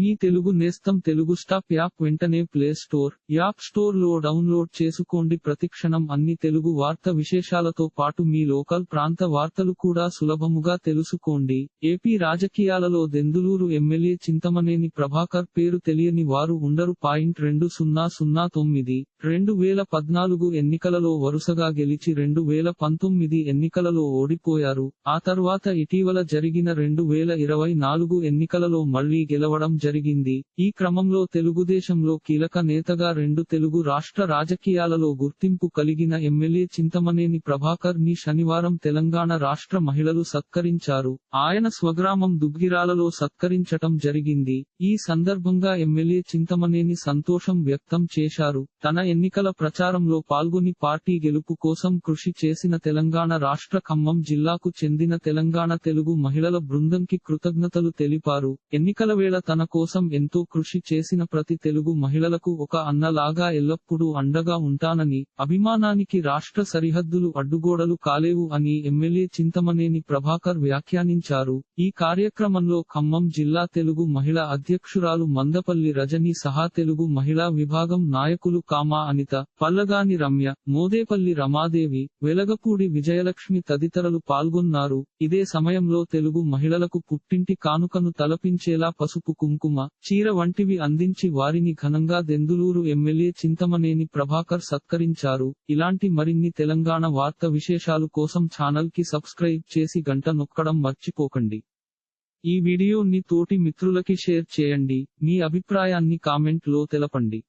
మీ తెలుగు నేస్తం Telugu stop app వెంటనే play store app స్టోర్లో డౌన్లోడ్ చేసుకోండి. ప్రతిక్షణం అన్ని తెలుగు వార్త విశేషాలతో పాటు మీ లోకల్ ప్రాంత వార్తలు కూడా సులభముగా తెలుసుకోండి. ఏపీ రాజకీయాలలో దెందులూరు ఎమ్మెల్యే చింతమనేని ప్రభాకర్ పేరు తెలియని వారు ఉండరు. పాయింట్ రెండు సున్నా సున్నా తొమ్మిది. రెండు వేల పద్నాలుగు ఎన్నికలలో వరుసగా గెలిచి రెండు వేల పంతొమ్మిది ఎన్నికలలో ఓడిపోయారు. ఆ తర్వాత ఇటీవల జరిగిన రెండు వేల ఇరవై నాలుగు ఎన్నికలలో మళ్ళీ గెలవడం జరిగింది. ఈ క్రమంలో తెలుగుదేశంలో కీలక నేతగా రెండు తెలుగు రాష్ట్ర రాజకీయాలలో గుర్తింపు కలిగిన ఎమ్మెల్యే చింతమనేని ప్రభాకర్ని శనివారం తెలంగాణ రాష్ట్ర మహిళలు సత్కరించారు. ఆయన స్వగ్రామం దుగ్గిరాలలో సత్కరించటం జరిగింది. ఈ సందర్భంగా ఎమ్మెల్యే చింతమనేని సంతోషం వ్యక్తం చేశారు. తన ఎన్నికల ప్రచారంలో పాల్గొని పార్టీ గెలుపు కోసం కృషి చేసిన తెలంగాణ రాష్ట్ర ఖమ్మం జిల్లాకు చెందిన తెలంగాణ తెలుగు మహిళల బృందంకి కృతజ్ఞతలు తెలిపారు. ఎన్నికల వేళ తన కోసం ఎంతో కృషి చేసిన ప్రతి తెలుగు మహిళలకు ఒక అన్నలాగా ఎల్లప్పుడూ అండగా ఉంటానని అభిమానానికి రాష్ట్ర సరిహద్దులు అడ్డుగోడలు కాలేవు అని ఎమ్మెల్యే చింతమనేని ప్రభాకర్ వ్యాఖ్యానించారు. ఈ కార్యక్రమంలో ఖమ్మం జిల్లా తెలుగు మహిళా అధ్యక్షురాలు మందపల్లి రజని సహా తెలుగు మహిళా విభాగం నాయకులు కామా అనిత పల్లగాని రమ్య మోదేపల్లి రమాదేవి వెలగపూడి విజయలక్ష్మి తదితరులు పాల్గొన్నారు. ఇదే సమయంలో తెలుగు మహిళలకు పుట్టింటి కానుకను తలపించేలా పసుపు కుంకుమ చీర వంటివి అందించి వారిని ఘనంగా దెందులూరు ఎమ్మెల్యే చింతమనేని ప్రభాకర్ సత్కరించారు. ఇలాంటి మరిన్ని తెలంగాణ వార్త విశేషాలు కోసం ఛానల్కి సబ్స్క్రైబ్ చేసి గంట నొక్కడం మర్చిపోకండి. ఈ వీడియోని తోటి మిత్రులకి షేర్ చేయండి. మీ అభిప్రాయాన్ని కామెంట్లో తెలపండి.